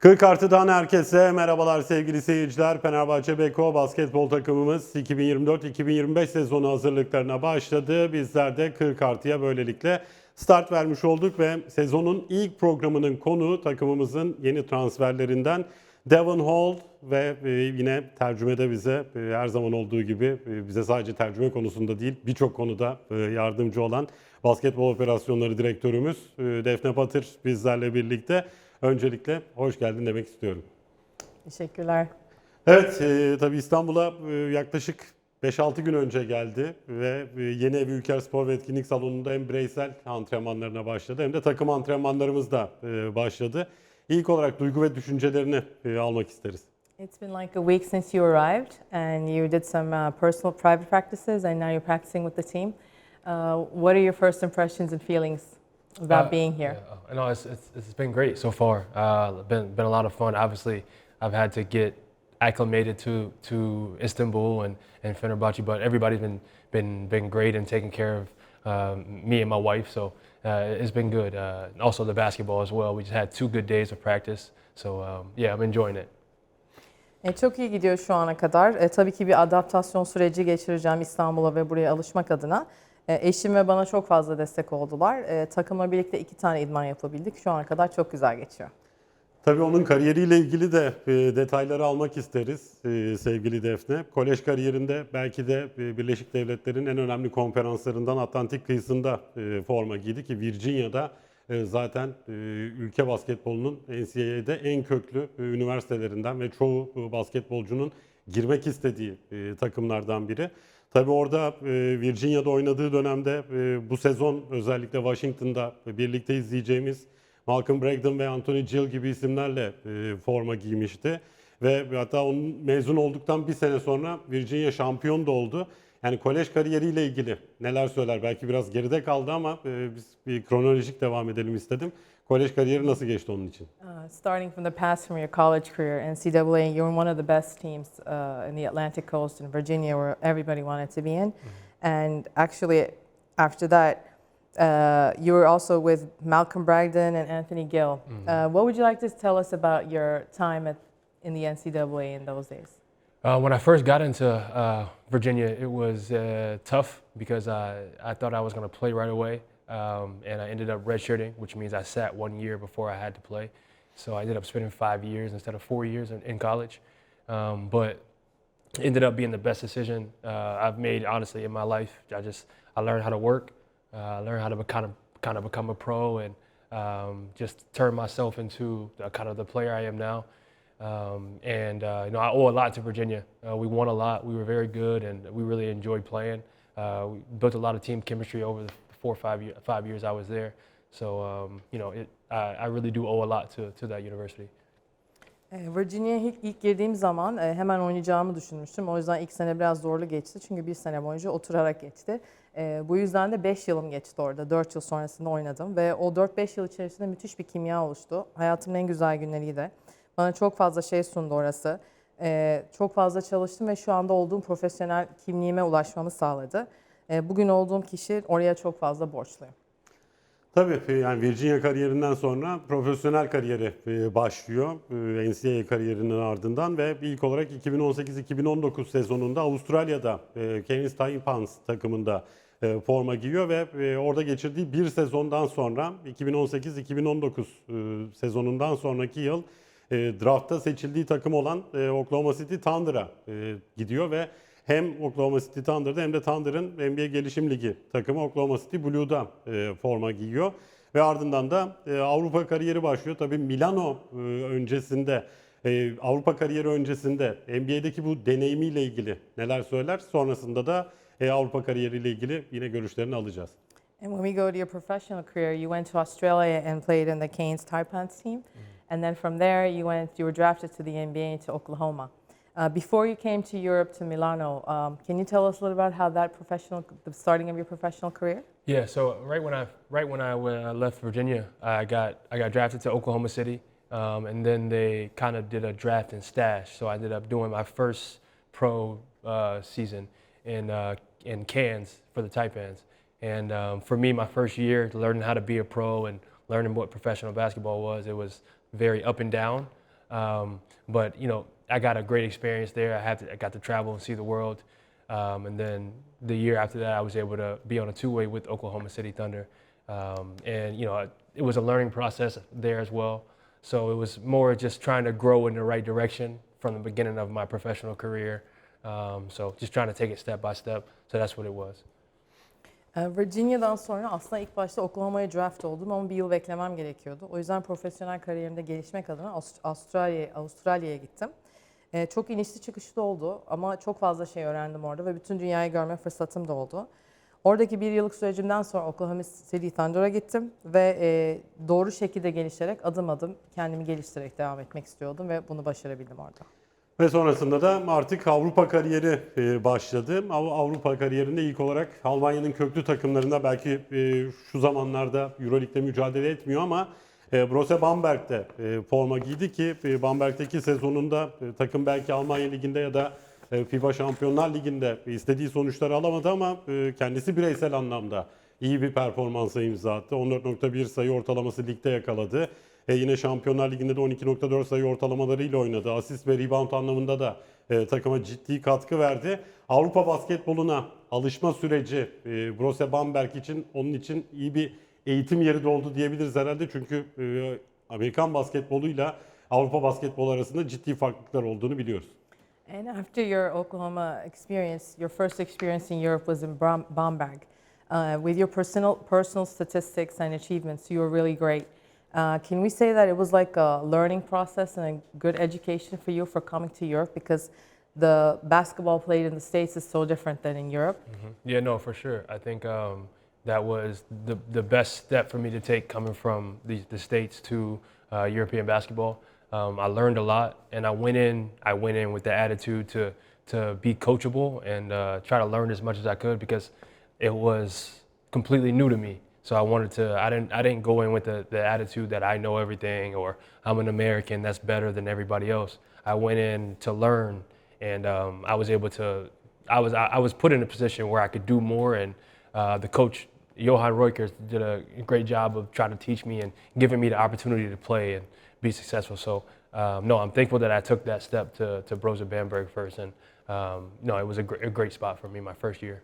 40 artıdan herkese merhabalar sevgili seyirciler. Fenerbahçe Beko basketbol takımımız 2024-2025 sezonu hazırlıklarına başladı. Bizler de 40 artıya böylelikle start vermiş olduk ve sezonun ilk programının konuğu takımımızın yeni transferlerinden Devon Hall ve e, yine tercümede bize e, her zaman olduğu gibi e, bize sadece tercüme konusunda değil birçok konuda yardımcı olan basketbol operasyonları direktörümüz Defne Patır bizlerle birlikte. Öncelikle hoş geldin demek istiyorum. Teşekkürler. Evet, e, tabii İstanbul'a e, yaklaşık 5-6 gün önce geldi ve e, yeni ev Ülker Spor ve Etkinlik Salonu'nda hem bireysel antrenmanlarına başladı hem de takım antrenmanlarımız da e, başladı. İlk olarak duygu ve düşüncelerini e, almak isteriz. It's been like a week since you arrived and you did some uh, personal private practices and now you're practicing with the team. Uh, what are your first impressions and feelings about Uh, being here? Yeah, no, it's, it's, it's been great so far. Uh, been been a lot of fun. Obviously, I've had to get acclimated to to Istanbul and, and Fenerbahce, but everybody's been been been great and taking care of um, me and my wife. So uh, it's been good. Uh, also the basketball as well. We just had two good days of practice. So um, yeah, I'm enjoying it. E, çok iyi gidiyor şu ana kadar. E, tabii ki bir adaptasyon süreci geçireceğim İstanbul'a ve buraya alışmak adına. E, eşim ve bana çok fazla destek oldular. E, takımla birlikte iki tane idman yapabildik. Şu ana kadar çok güzel geçiyor. Tabii onun kariyeriyle ilgili de e, detayları almak isteriz sevgili Defne. Kolej kariyerinde belki de Birleşik Devletler'in en önemli konferanslarından Atlantik kıyısında forma giydi ki Virginia'da zaten ülke basketbolunun NCAA'de en köklü üniversitelerinden ve çoğu basketbolcunun girmek istediği takımlardan biri. Tabii orada e, Virginia'da oynadığı dönemde e, bu sezon özellikle Washington'da birlikte izleyeceğimiz Malcolm Brogdon ve Anthony Gill gibi isimlerle e, forma giymişti. Ve hatta onun mezun olduktan bir sene sonra Virginia şampiyon da oldu. Yani kolej kariyeriyle ilgili neler söyler? Belki biraz geride kaldı ama biz bir kronolojik devam edelim istedim. Kolej kariyeri nasıl geçti onun için? Uh, starting from the past, from your college career, NCAA, you were one of the best teams uh, in the Atlantic Coast in Virginia, where everybody wanted to be in. And actually, after that, uh, you were also with Malcolm Bragdon and Anthony Gill. Uh, what would you like to tell us about your time at, in the NCAA in those days? Uh, when I first got into uh, Virginia, it was uh, tough because I, I thought I was going to play right away. Um, and I ended up redshirting, which means I sat one year before I had to play. So I ended up spending five years instead of four years in, in college. Um, but ended up being the best decision uh, I've made, honestly, in my life. I just I learned how to work, uh, I learned how to be, kind of kind of become a pro, and um, just turn myself into the, kind of the player I am now. Um, and uh, you know, I owe a lot to Virginia. Uh, we won a lot. We were very good, and we really enjoyed playing. Uh, we built a lot of team chemistry over the four or five, year, five years I was there. So um, you know, it, I, I really do owe a lot to, to that university. Ee, Virginia'ya ilk, ilk girdiğim zaman e, hemen oynayacağımı düşünmüştüm. O yüzden ilk sene biraz zorlu geçti. Çünkü bir sene boyunca oturarak geçti. Ee, Bu yüzden de 5 yılım geçti orada. 4 yıl sonrasında oynadım. Ve o 4-5 yıl içerisinde müthiş bir kimya oluştu. Hayatımın en güzel günleriydi. Bana çok fazla şey sundu orası. Ee, Çok fazla çalıştım ve şu anda olduğum profesyonel kimliğime ulaşmamı sağladı. Ee, Bugün olduğum kişi oraya çok fazla borçluyum. Tabii e, yani Virginia kariyerinden sonra profesyonel kariyeri e, başlıyor. E, NCAA kariyerinin ardından ve ilk olarak 2018-2019 sezonunda Avustralya'da Cairns Taipans takımında forma giyiyor ve orada geçirdiği bir sezondan sonra 2018-2019 e, sezonundan sonraki yıl draftta seçildiği takım olan Oklahoma City Thunder'a gidiyor ve hem Oklahoma City Thunder'da hem de Thunder'ın NBA Gelişim Ligi takımı Oklahoma City Blue'da e, forma giyiyor. Ve ardından da e, Avrupa kariyeri başlıyor. Tabii Milano e, öncesinde, e, Avrupa kariyeri öncesinde NBA'deki bu deneyimiyle ilgili neler söyler? Sonrasında da e, Avrupa kariyeriyle ilgili yine görüşlerini alacağız. And when we go to your professional career, you went to Australia and played in the Cairns Taipans team. And then from there, you went, you were drafted to the NBA to Oklahoma. Uh, before you came to Europe to Milano, um, can you tell us a little about how that professional, the starting of your professional career? Yeah, so right when I right when I, I left Virginia, I got I got drafted to Oklahoma City, um, and then they kind of did a draft and stash. So I ended up doing my first pro uh, season in uh, in Cairns for the Taipans. And um, for me, my first year, learning how to be a pro and learning what professional basketball was, it was very up and down. Um, but you know, I got a great experience there. I had to, I got to travel and see the world. Um, and then the year after that, I was able to be on a two-way with Oklahoma City Thunder. Um, and you know, it was a learning process there as well. So it was more just trying to grow in the right direction from the beginning of my professional career. Um, so just trying to take it step by step. So that's what it was. Virginia'dan sonra aslında ilk başta Oklahoma'ya draft oldum ama bir yıl beklemem gerekiyordu. O yüzden profesyonel kariyerimde gelişmek adına Avust- Avustralya'ya Avustralya'ya gittim. Ee, çok inişli çıkışlı oldu ama çok fazla şey öğrendim orada ve bütün dünyayı görme fırsatım da oldu. Oradaki bir yıllık sürecimden sonra Oklahoma City Thunder'a gittim ve e, doğru şekilde gelişerek adım adım kendimi geliştirerek devam etmek istiyordum ve bunu başarabildim orada. Ve sonrasında da artık Avrupa kariyeri e, başladı. Av- Avrupa kariyerinde ilk olarak Almanya'nın köklü takımlarında belki e, şu zamanlarda Euroleague'de mücadele etmiyor ama e, Brose Bamberg'de e, forma giydi ki e, Bamberg'deki sezonunda e, takım belki Almanya Ligi'nde ya da e, FIBA Şampiyonlar Ligi'nde istediği sonuçları alamadı ama e, kendisi bireysel anlamda iyi bir performansa imza attı. 14.1 sayı ortalaması ligde yakaladı. E yine Şampiyonlar Ligi'nde de 12.4 sayı ortalamalarıyla oynadı. Asist ve rebound anlamında da e, takıma ciddi katkı verdi. Avrupa basketboluna alışma süreci e, Brose Bamberg için onun için iyi bir eğitim yeri de oldu diyebiliriz herhalde. Çünkü e, Amerikan basketboluyla Avrupa basketbolu arasında ciddi farklılıklar olduğunu biliyoruz. And after your Oklahoma experience, your first experience in Europe was in Bamberg. Uh, with your personal personal statistics and achievements, you were really great. Uh, can we say that it was like a learning process and a good education for you for coming to Europe because the basketball played in the states is so different than in Europe? Yeah, no, for sure. I think um, that was the, the best step for me to take coming from the, the States to uh, European basketball. Um, I learned a lot, and I went in. I went in with the attitude to to be coachable and uh, try to learn as much as I could because it was completely new to me. So I wanted to. I didn't. I didn't go in with the, the attitude that I know everything or I'm an American that's better than everybody else. I went in to learn, and um, I was able to I was I, was put in a position where I could do more, and uh, the coach Johan Reukers did a great job of trying to teach me and giving me the opportunity to play and be successful. So um, no, I'm thankful that I took that step to to Broza Bamberg first, and um, no, it was a, gr- a great spot for me my first year.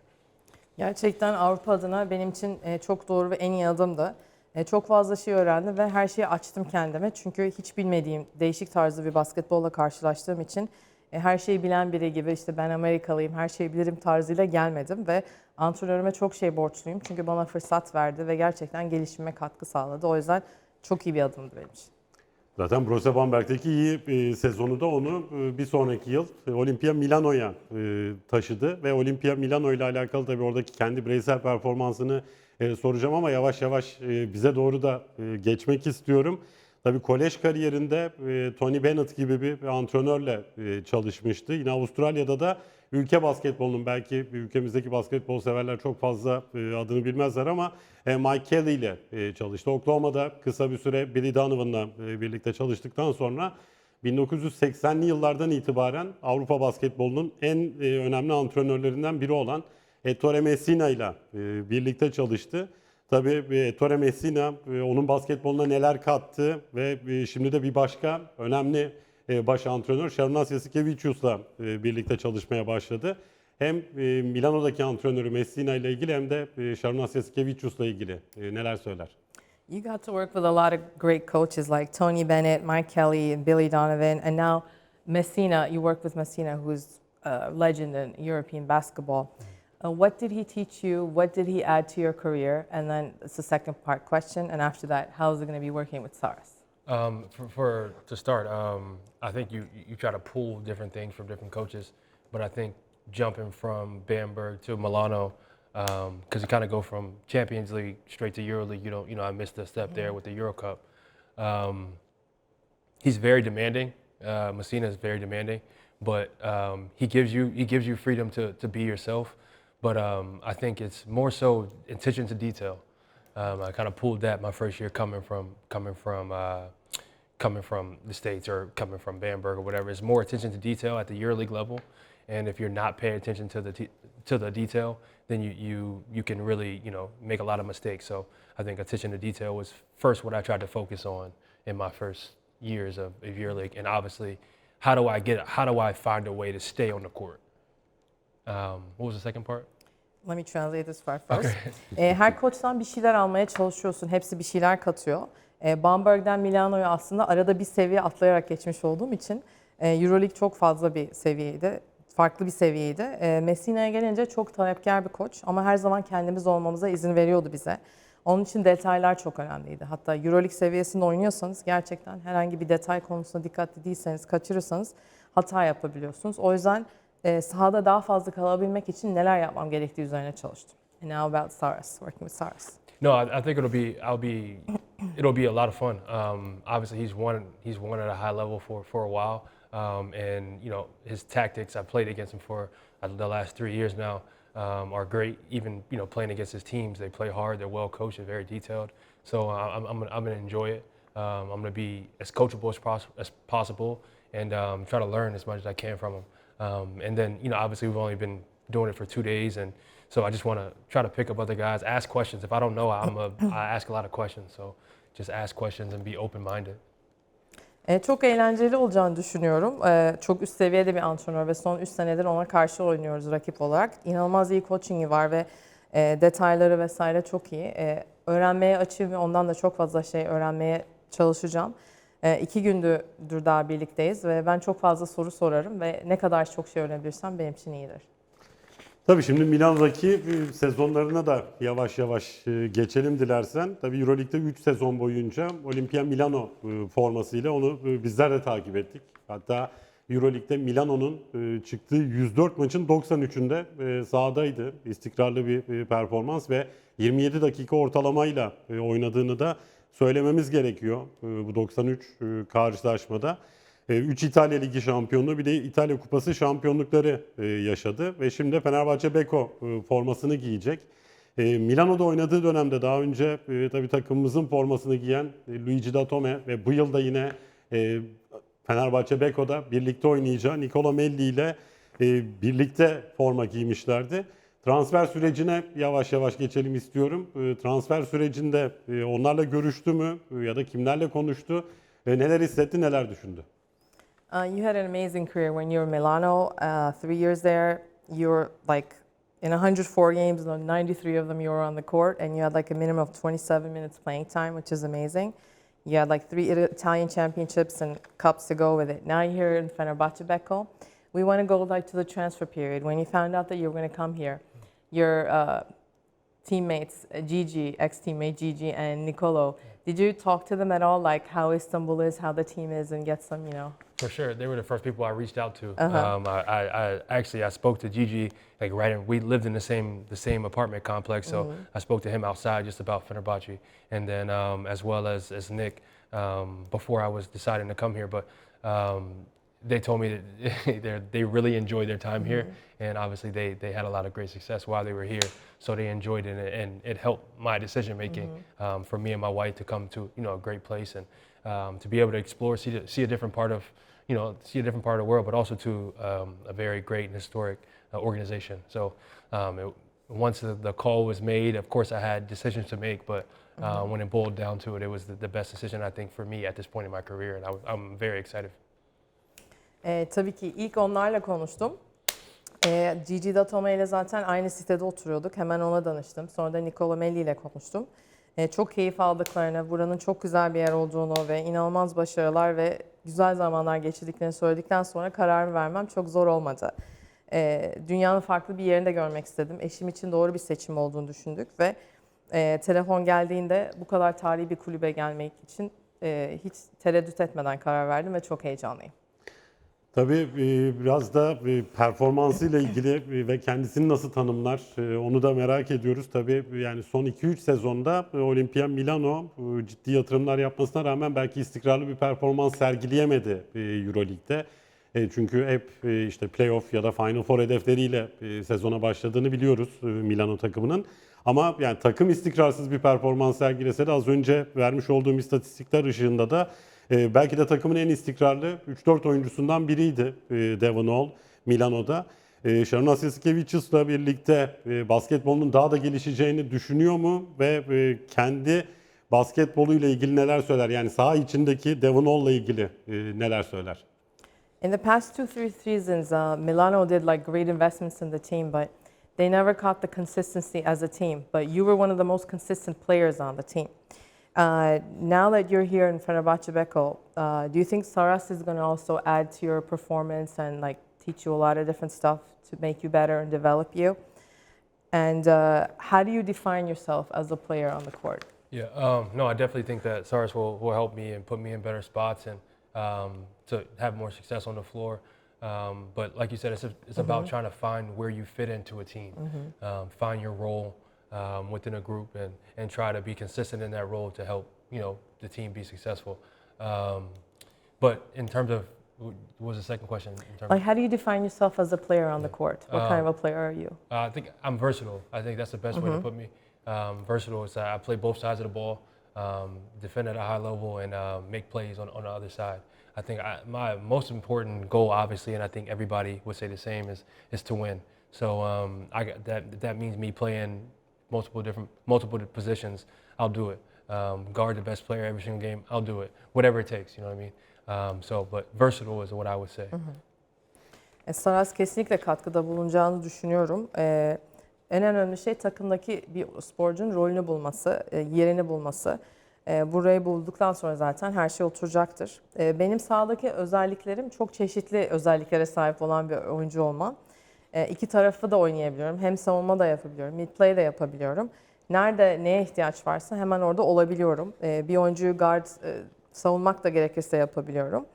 Gerçekten Avrupa adına benim için e, çok doğru ve en iyi adımdı. E, Çok fazla şey öğrendim ve her şeyi açtım kendime. Çünkü hiç bilmediğim değişik tarzda bir basketbolla karşılaştığım için e, her şeyi bilen biri gibi işte ben Amerikalıyım, her şeyi bilirim tarzıyla gelmedim ve antrenörüme çok şey borçluyum. Çünkü bana fırsat verdi ve gerçekten gelişime katkı sağladı. O yüzden çok iyi bir adımdı benim için. Zaten Brose Bamberg'deki iyi e, sezonu da onu e, bir sonraki yıl e, Olimpia Milano'ya taşıdı ve Olimpia Milano ile alakalı tabii oradaki kendi bireysel performansını soracağım ama yavaş yavaş bize doğru da geçmek istiyorum. Tabii kolej kariyerinde e, Tony Bennett gibi bir, antrenörle e, çalışmıştı. Yine Avustralya'da da ülke basketbolunun belki ülkemizdeki basketbol severler çok fazla e, adını bilmezler ama Mike Kelly ile çalıştı. Oklahoma'da kısa bir süre Billy Donovan'la birlikte çalıştıktan sonra 1980'li yıllardan itibaren Avrupa basketbolunun en önemli antrenörlerinden biri olan Ettore Messina ile birlikte çalıştı. Tabii e, Ettore Messina e, onun basketboluna neler kattı ve e, şimdi de bir başka önemli baş antrenör Şarnas Yasikevicius'la birlikte çalışmaya başladı. Hem Milano'daki antrenörü Messina ile ilgili hem de Şarnas Yasikevicius'la ilgili neler söyler? You got to work with a lot of great coaches like Tony Bennett, Mike Kelly, Billy Donovan, and now Messina. You work with Messina, who's a legend in European basketball. Uh, what did he teach you? What did he add to your career? And then it's the second part question. And after that, how is it going to be working with Saras? Um, for, for to start, um, I think you you try to pull different things from different coaches, but I think jumping from Bamberg to Milano, because you kind of go from Champions League straight to Euro League. You don't, you know, I missed a step there with the Euro Cup. Um, he's very demanding. Uh, Messina is very demanding, but um, he gives you he gives you freedom to to be yourself. But um, I think it's more so attention to detail. Um, I kind of pulled that my first year coming from coming from uh, coming from the states or coming from Bamberg or whatever. It's more attention to detail at the EuroLeague level, and if you're not paying attention to the t- to the detail, then you, you you can really you know make a lot of mistakes. So I think attention to detail was first what I tried to focus on in my first years of, of EuroLeague, and obviously, how do I get? How do I find a way to stay on the court? Um, what was the second part? Let me translate this part first. E, her koçtan bir şeyler almaya çalışıyorsun. Hepsi bir şeyler katıyor. E, Bamberg'den Milano'ya aslında arada bir seviye atlayarak geçmiş olduğum için e, Euroleague çok fazla bir seviyeydi. Farklı bir seviyeydi. E, Messina'ya gelince çok talepkar bir koç ama her zaman kendimiz olmamıza izin veriyordu bize. Onun için detaylar çok önemliydi. Hatta Euroleague seviyesinde oynuyorsanız gerçekten herhangi bir detay konusunda dikkatli değilseniz, kaçırırsanız hata yapabiliyorsunuz. O yüzden e, sahada daha fazla kalabilmek için neler yapmam gerektiği üzerine çalıştım. And now about SARS, working with SARS. No, I, I think it'll be. I'll be. It'll be a lot of fun. Um, obviously, he's won. He's won at a high level for for a while, um, and you know his tactics. I've played against him for uh, the last three years now. Um, are great. Even you know playing against his teams, they play hard. They're well coached and very detailed. So uh, I'm I'm gonna, I'm gonna enjoy it. Um, I'm gonna be as coachable as, pos- as possible and um, try to learn as much as I can from him. Um, and then you know obviously we've only been doing it for two days and so I just want to try to pick up other guys, ask questions. If I don't know, I'm a, I ask a lot of questions. So just ask questions and be open-minded. E, çok eğlenceli olacağını düşünüyorum. E, çok üst seviyede bir antrenör ve son 3 senedir ona karşı oynuyoruz rakip olarak. İnanılmaz iyi coachingi var ve e, detayları vesaire çok iyi. E, öğrenmeye açığım ve ondan da çok fazla şey öğrenmeye çalışacağım. E, iki gündür daha birlikteyiz ve ben çok fazla soru sorarım ve ne kadar çok şey öğrenebilirsem benim için iyidir. Tabii şimdi Milan'daki e, sezonlarına da yavaş yavaş e, geçelim dilersen. Tabii Euroleague'de 3 sezon boyunca Olimpia Milano e, formasıyla onu bizler de takip ettik. Hatta Euroleague'de Milano'nun çıktığı 104 maçın 93'ünde e, sahadaydı. İstikrarlı bir performans ve 27 dakika ortalamayla oynadığını da söylememiz gerekiyor e, bu 93 e, karşılaşmada. 3 İtalya Ligi şampiyonluğu bir de İtalya Kupası şampiyonlukları e, yaşadı ve şimdi Fenerbahçe Beko e, formasını giyecek. E, Milano'da oynadığı dönemde daha önce e, tabii takımımızın formasını giyen e, Luigi Datome ve bu yıl da yine e, Fenerbahçe Beko'da birlikte oynayacağı Nicola Melli ile e, birlikte forma giymişlerdi. Transfer sürecine yavaş yavaş geçelim istiyorum. E, Transfer sürecinde e, onlarla görüştü mü E, ya da kimlerle konuştu? Neler hissetti, neler düşündü? Uh, you had an amazing career when you were in Milano. Uh, three years there, you were like in 104 games, no, 93 of them you were on the court, and you had like a minimum of 27 minutes playing time, which is amazing. You had like three Ita- Italian championships and cups to go with it. Now you're here in Fenerbahce Beko. We want to go like to the transfer period. When you found out that you were going to come here, your uh, teammates, uh, Gigi, ex-teammate Gigi, and Nicolo, did you talk to them at all, like how Istanbul is, how the team is, and get some, you know? For sure, they were the first people I reached out to. Uh-huh. Um, I, I, I actually I spoke to Gigi like right in. We lived in the same the same apartment complex, so I spoke to him outside just about Fenerbahce, and then um, as well as as Nick um, before I was deciding to come here. But um, they told me that they they really enjoyed their time here, and obviously they they had a lot of great success while they were here. So they enjoyed it, and, and it helped my decision making um, for me and my wife to come to you know a great place and um, to be able to explore, see see a different part of you know, see a different part of the world, but also to um, a very great and historic uh, organization. So um, it, once the, the call was made, of course I had decisions to make, but uh, when it boiled down to it, it was the, the best decision I think for me at this point in my career, and I I'm very excited. Ee, tabii ki ilk onlarla konuştum. Ee, Gigi Datome ile zaten aynı sitede oturuyorduk. Hemen ona danıştım. Sonra da Nicola Melli ile konuştum. Ee, çok keyif aldıklarını, buranın çok güzel bir yer olduğunu ve inanılmaz başarılar ve güzel zamanlar geçirdiklerini söyledikten sonra karar vermem çok zor olmadı. Ee, dünyanın farklı bir yerinde görmek istedim. Eşim için doğru bir seçim olduğunu düşündük ve e, telefon geldiğinde bu kadar tarihi bir kulübe gelmek için e, hiç tereddüt etmeden karar verdim ve çok heyecanlıyım. Tabii e, biraz da e, performansıyla ilgili e, ve kendisini nasıl tanımlar onu da merak ediyoruz. Tabii yani son 2-3 sezonda Olimpia Milano ciddi yatırımlar yapmasına rağmen belki istikrarlı bir performans sergileyemedi Euroleague'de. Çünkü hep işte playoff ya da Final Four hedefleriyle sezona başladığını biliyoruz Milano takımının. Ama yani takım istikrarsız bir performans sergilese de az önce vermiş olduğum istatistikler ışığında da e, belki de takımın en istikrarlı 3-4 oyuncusundan biriydi e, Devon Hall Milano'da. E, Sharon Asiskevicius'la birlikte e, basketbolun daha da gelişeceğini düşünüyor mu ve e, kendi basketboluyla ilgili neler söyler? Yani saha içindeki Devon Hall'la ilgili e, neler söyler? In the past two, three seasons, uh, Milano did like great investments in the team, but they never caught the consistency as a team. But you were one of the most consistent players on the team. Uh, now that you're here in Fenerbahce Beko, uh, do you think Saras is going to also add to your performance and like teach you a lot of different stuff to make you better and develop you? And uh, how do you define yourself as a player on the court? Yeah, um, no, I definitely think that Saras will, will help me and put me in better spots and um, to have more success on the floor. Um, but like you said, it's, it's about trying to find where you fit into a team, um, find your role um, within a group, and, and try to be consistent in that role to help you know the team be successful. Um, but in terms of what was the second question? In terms Like, how do you define yourself as a player on the court? What kind of Uh, a player are you? Uh, I think I'm versatile. I think that's the best way to put me. Um, versatile is that I play both sides of the ball, um, defend at a high level, and uh, make plays on, on the other side. I think I, my most important goal, obviously, and I think everybody would say the same, is is to win. So um, I that that means me playing multiple different multiple positions. I'll do it. Um, guard the best player every single game. I'll do it. Whatever it takes. You know what I mean? Um, so, but versatile is what I would say. E, Saras kesinlikle katkıda bulunacağını düşünüyorum. E, en önemli şey takımdaki bir sporcunun rolünü bulması, e, yerini bulması. E, burayı bulduktan sonra zaten her şey oturacaktır. E, benim sahadaki özelliklerim çok çeşitli özelliklere sahip olan bir oyuncu olmam. E, iki tarafı da oynayabiliyorum. Hem savunma da yapabiliyorum, mid play de yapabiliyorum. Nerede neye ihtiyaç varsa hemen orada olabiliyorum. E, bir oyuncuyu guard e, savunmak da gerekirse yapabiliyorum.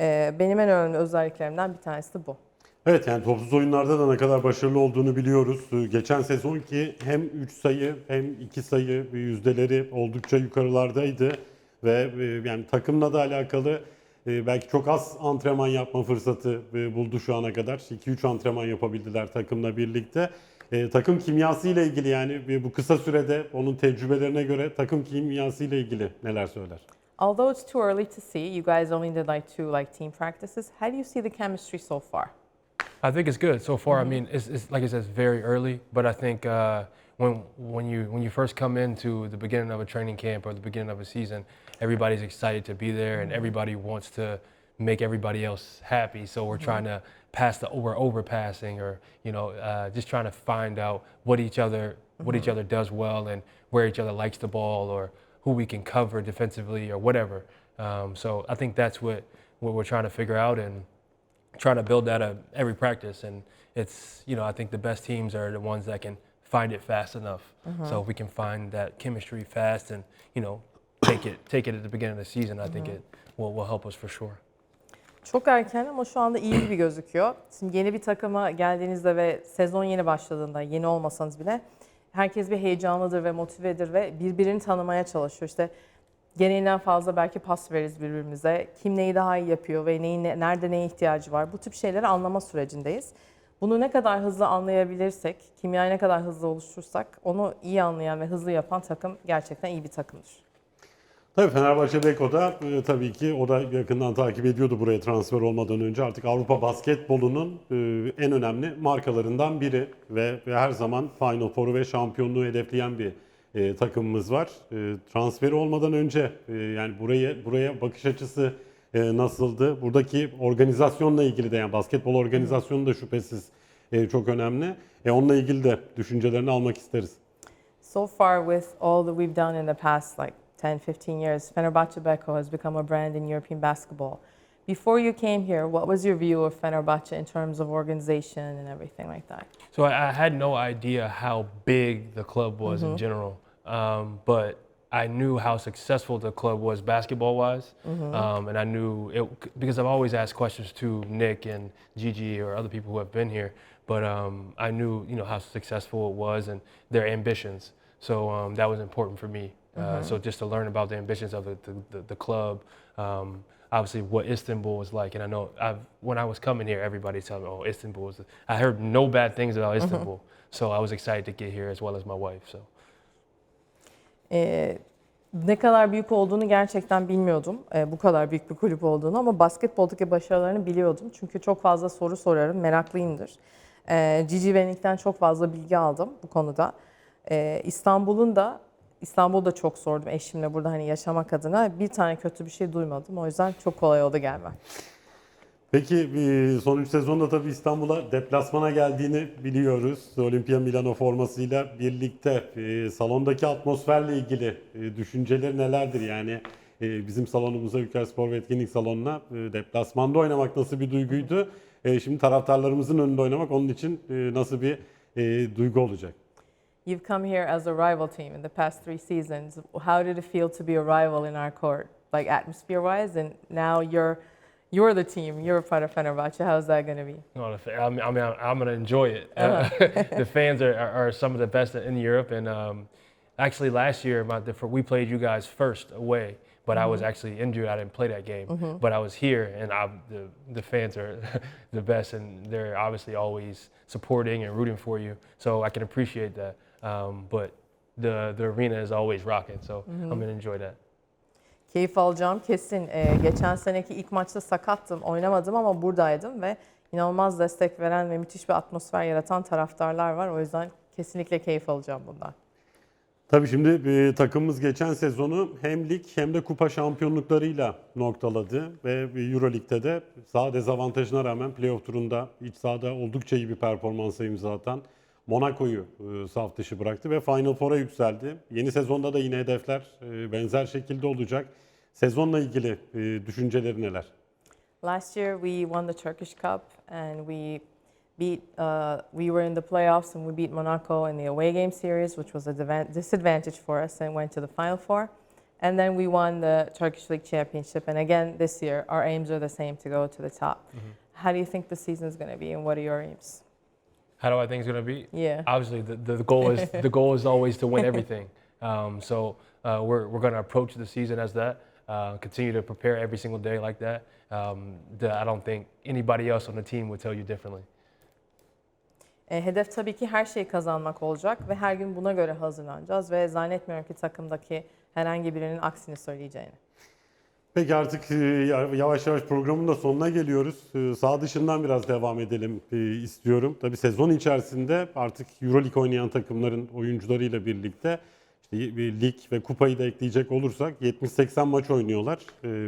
E, benim en önemli özelliklerimden bir tanesi de bu. Evet yani topsuz oyunlarda da ne kadar başarılı olduğunu biliyoruz. Ee, Geçen sezonki hem 3 sayı hem 2 sayı yüzdeleri oldukça yukarılardaydı. Ve e, yani takımla da alakalı belki çok az antrenman yapma fırsatı e, buldu şu ana kadar. 2-3 antrenman yapabildiler takımla birlikte. E, takım kimyası ile ilgili yani e, bu kısa sürede onun tecrübelerine göre takım kimyası ile ilgili neler söyler? Although it's too early to see, you guys only did like two like team practices. How do you see the chemistry so far? I think it's good so far. I mean, it's, it's like I said, it's very early, but I think uh, when when you when you first come into the beginning of a training camp or the beginning of a season, everybody's excited to be there, and everybody wants to make everybody else happy. So we're trying to pass the we're overpassing, or you know, uh, just trying to find out what each other what each other does well and where each other likes the ball, or who we can cover defensively, or whatever. Um, so I think that's what what we're trying to figure out and trying to build that at every practice. And it's, you know, I think the best teams are the ones that can find it fast enough. So if we can find that chemistry fast and, you know, take it take it at the beginning of the season, I think it will, will help us for sure. Çok erken ama şu anda iyi gibi gözüküyor. Şimdi yeni bir takıma geldiğinizde ve sezon yeni başladığında, yeni olmasanız bile herkes bir heyecanlıdır ve motivedir ve birbirini tanımaya çalışıyor. İşte gereğinden fazla belki pas veririz birbirimize. Kim neyi daha iyi yapıyor ve neyin, ne- nerede neye ihtiyacı var. Bu tip şeyleri anlama sürecindeyiz. Bunu ne kadar hızlı anlayabilirsek, kimyayı ne kadar hızlı oluşturursak onu iyi anlayan ve hızlı yapan takım gerçekten iyi bir takımdır. Tabii Fenerbahçe Beko'da e, tabii ki o da yakından takip ediyordu buraya transfer olmadan önce. Artık Avrupa basketbolunun e, en önemli markalarından biri ve, ve her zaman Final Four'u ve şampiyonluğu hedefleyen bir e, takımımız var. E, transferi olmadan önce e, yani buraya buraya bakış açısı e, nasıldı? Buradaki organizasyonla ilgili de yani basketbol organizasyonu da şüphesiz e, çok önemli. E, onunla ilgili de düşüncelerini almak isteriz. So far, with all that we've done in the past like 10, 15 years, Fenerbahce Beko has become a brand in European basketball. Before you came here, what was your view of Fenerbahce in terms of organization and everything like that? So I, I had no idea how big the club was in general, um, but I knew how successful the club was basketball wise, um, and I knew it because I've always asked questions to Nick and Gigi or other people who have been here. But um, I knew you know how successful it was and their ambitions. So um, that was important for me. Uh, so just to learn about the ambitions of the the, the, the club. Um, obviously what Istanbul was like. And I know I've, when I was coming here, everybody told me, oh, Istanbul is, I heard no bad things about Istanbul. So I was excited to get here as well as my wife. So Ee, ne kadar büyük olduğunu gerçekten bilmiyordum. Ee, bu kadar büyük bir kulüp olduğunu ama basketboldaki başarılarını biliyordum. Çünkü çok fazla soru sorarım, meraklıyımdır. Ee, Cici ve Nick'ten çok fazla bilgi aldım bu konuda. Ee, İstanbul'un da İstanbul'da çok sordum eşimle burada hani yaşamak adına. Bir tane kötü bir şey duymadım. O yüzden çok kolay oldu gelmem. Peki son 3 sezonda tabii İstanbul'a deplasmana geldiğini biliyoruz. Olimpia Milano formasıyla birlikte e, salondaki atmosferle ilgili e, düşünceleri nelerdir? Yani e, bizim salonumuza, Ülker Spor ve Etkinlik Salonu'na deplasmanda oynamak nasıl bir duyguydu? Şimdi taraftarlarımızın önünde oynamak onun için nasıl bir duygu olacak? You've come here as a rival team in the past three seasons. How did it feel to be a rival in our court, like atmosphere-wise? And now you're you're the team. You're a part of Fenerbahce. How's that going to be? Fa- I mean, I mean, I'm, going to enjoy it. Uh-huh. the fans are, are, are some of the best in Europe, and um, actually last year, my, the, we played you guys first away, but I was mm-hmm. actually injured. I didn't play that game, mm-hmm. but I was here, and I, the the fans are the best, and they're obviously always supporting and rooting for you. So I can appreciate that. Um, but the the arena is always rocking, so I'm going to enjoy that. Keyif alacağım kesin. Ee, geçen seneki ilk maçta sakattım, oynamadım ama buradaydım ve inanılmaz destek veren ve müthiş bir atmosfer yaratan taraftarlar var. O yüzden kesinlikle keyif alacağım bundan. Tabii şimdi e, takımımız geçen sezonu hem lig hem de kupa şampiyonluklarıyla noktaladı ve Euroleague'de de sağ dezavantajına rağmen playoff turunda iç sahada oldukça iyi bir performansa imza atan Monaco'yu e, saf dışı bıraktı ve Final Four'a yükseldi. Yeni sezonda da yine hedefler e, benzer şekilde olacak. Sezonla ilgili e, düşünceleri neler? Last year we won the Turkish Cup and we beat uh, we were in the playoffs and we beat Monaco in the away game series, which was a disadvantage for us, and went to the final four. And then we won the Turkish League Championship. And again this year, our aims are the same to go to the top. How do you think the season is going to be, and what are your aims? How do I think it's going to be? Yeah. obviously the, the, the goal is the goal is always to win everything. Um, so uh, we're, we're going to approach the season as that. Uh, continue to prepare every single day like that. Um, the, I don't think anybody else on the team would tell you differently. E, hedef tabii ki her şeyi kazanmak olacak ve her gün buna göre hazırlanacağız ve zannetmiyorum ki takımdaki herhangi birinin aksini söyleyeceğini. Peki artık e, yavaş yavaş programın da sonuna geliyoruz. E, Sağ dışından biraz devam edelim e, istiyorum. Tabii sezon içerisinde artık Euroleague oynayan takımların oyuncularıyla birlikte işte lig ve kupayı da ekleyecek olursak 70-80 maç oynuyorlar.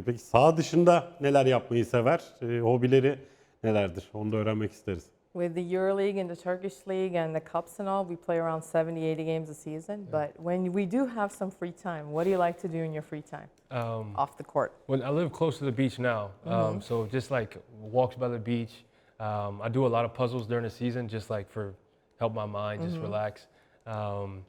Peki sağ dışında neler yapmayı sever? Hobileri nelerdir? Onu da öğrenmek isteriz. With the EuroLeague and the Turkish League and the cups and all, we play around 70, 80 games a season. But when we do have some free time, what do you like to do in your free time Um, off the court? when I live close to the beach now, um, so just like walks by the beach. Um, I do a lot of puzzles during the season, just like for help my mind just relax. Um,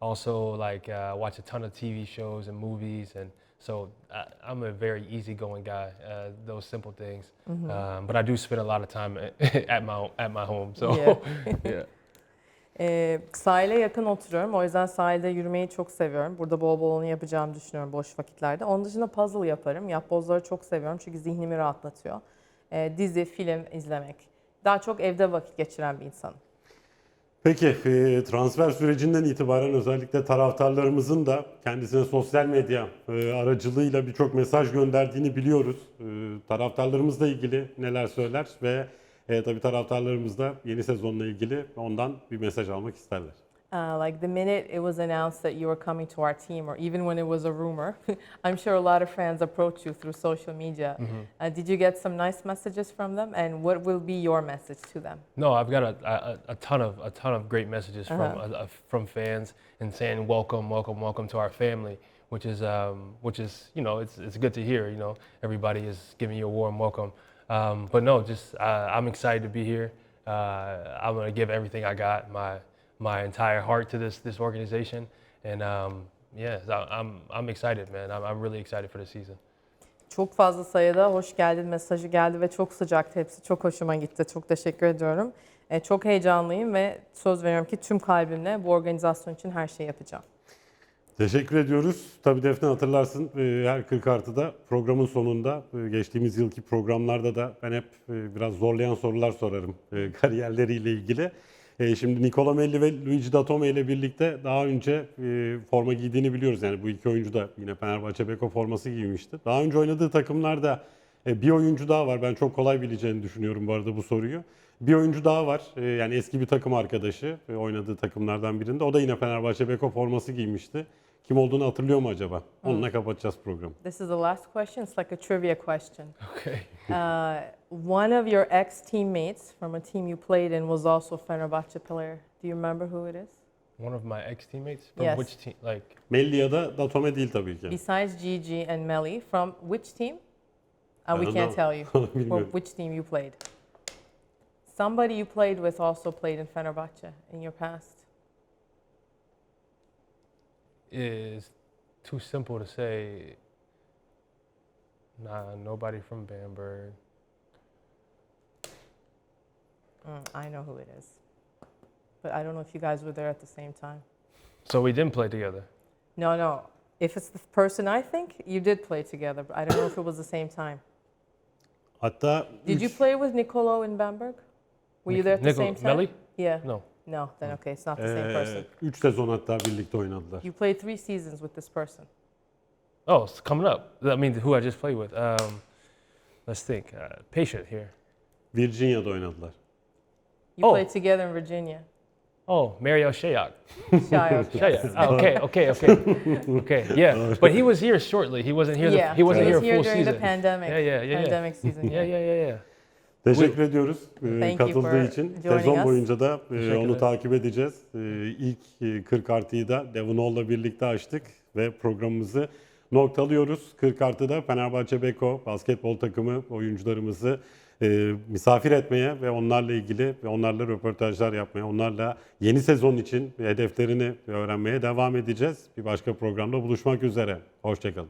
also, like uh, watch a ton of TV shows and movies, and so I, I'm a very easygoing guy. Uh, those simple things, um, but I do spend a lot of time at my at my home. So Yeah. yeah. Ee, sahile yakın oturuyorum. O yüzden sahilde yürümeyi çok seviyorum. Burada bol bol onu yapacağımı düşünüyorum boş vakitlerde. Onun dışında puzzle yaparım. Yapbozları çok seviyorum çünkü zihnimi rahatlatıyor. Ee, dizi, film izlemek. Daha çok evde vakit geçiren bir insanım. Peki e, transfer sürecinden itibaren özellikle taraftarlarımızın da kendisine sosyal medya e, aracılığıyla birçok mesaj gönderdiğini biliyoruz. E, Taraftarlarımızla ilgili neler söyler ve e, tabii taraftarlarımız da yeni sezonla ilgili ondan bir mesaj almak isterler. Uh, like the minute it was announced that you were coming to our team, or even when it was a rumor, I'm sure a lot of fans approached you through social media. Uh, did you get some nice messages from them, and what will be your message to them? No, I've got a, a, a ton of a ton of great messages from Uh-huh. uh, uh, from fans and saying welcome, welcome, welcome to our family, which is um, which is you know it's it's good to hear. You know everybody is giving you a warm welcome. Um, but no, just uh, I'm excited to be here. Uh, I'm gonna give everything I got, my my entire heart to this this organization, and um, yeah, I'm I'm excited, man. I'm, I'm really excited for the season. Çok fazla sayıda hoş geldin mesajı geldi ve çok sıcaktı hepsi. Çok hoşuma gitti. Çok teşekkür ediyorum. E, çok heyecanlıyım ve söz veriyorum ki tüm kalbimle bu organizasyon için her şeyi yapacağım. Teşekkür ediyoruz. Tabii Defne hatırlarsın e, her 40 artıda programın sonunda e, geçtiğimiz yılki programlarda da ben hep e, biraz zorlayan sorular sorarım kariyerleriyle ilgili. E, Şimdi Nicola Melli ve Luigi Datome ile birlikte daha önce e, forma giydiğini biliyoruz. Yani bu iki oyuncu da yine Fenerbahçe Beko forması giymişti. Daha önce oynadığı takımlarda e, bir oyuncu daha var. Ben çok kolay bileceğini düşünüyorum bu arada bu soruyu. Bir oyuncu daha var. E, Yani eski bir takım arkadaşı e, oynadığı takımlardan birinde. O da yine Fenerbahçe Beko forması giymişti. Kim olduğunu hatırlıyor mu acaba? Onunla kapatacağız programı. This is the last question. It's like a trivia question. Okay. Uh, one of your ex teammates from a team you played in was also a Fenerbahce player. Do you remember who it is? One of my ex teammates from Yes. which team? Like Melli ya da Datome değil tabii ki. Besides Gigi and Melly, from which team? Uh, I we don't can't know. tell you. Bilmiyorum. which team you played? Somebody you played with also played in Fenerbahce in your past. Is too simple to say. Nah, nobody from Bamberg. Mm, I know who it is. But I don't know if you guys were there at the same time. So we didn't play together. No, no. If it's the person I think, you did play together, but I don't know if it was the same time. Hatta Did you üç- play with Nicolo in Bamberg? Were you there at the Nico- same time? Melly? Yeah. No. No, then okay, it's not the same person. üç sezon hatta birlikte oynadılar. You played three seasons with this person. Oh, it's coming up. I mean, who I just played with. Um, let's think. Uh, patient here. Virginia'da oynadılar. You Oh. played together in Virginia. Oh, Mario Shayak. Shayok. Shayak. Oh, okay, okay, okay, okay. Yeah, but he was here shortly. He wasn't here. The, yeah, he wasn't was here here full during season. the pandemic. Yeah, yeah, yeah, yeah. pandemic season. Yeah, yeah, yeah, yeah. Teşekkür ediyoruz e, Thank katıldığı için. Sezon us. boyunca da e, Teşekkür onu ederim. takip edeceğiz. E, İlk e, 40 artıyı da Devon Hall'la birlikte açtık ve programımızı noktalıyoruz. 40 artıda Fenerbahçe Beko basketbol takımı oyuncularımızı misafir etmeye ve onlarla ilgili ve onlarla röportajlar yapmaya, onlarla yeni sezon için hedeflerini öğrenmeye devam edeceğiz. Bir başka programda buluşmak üzere. Hoşçakalın.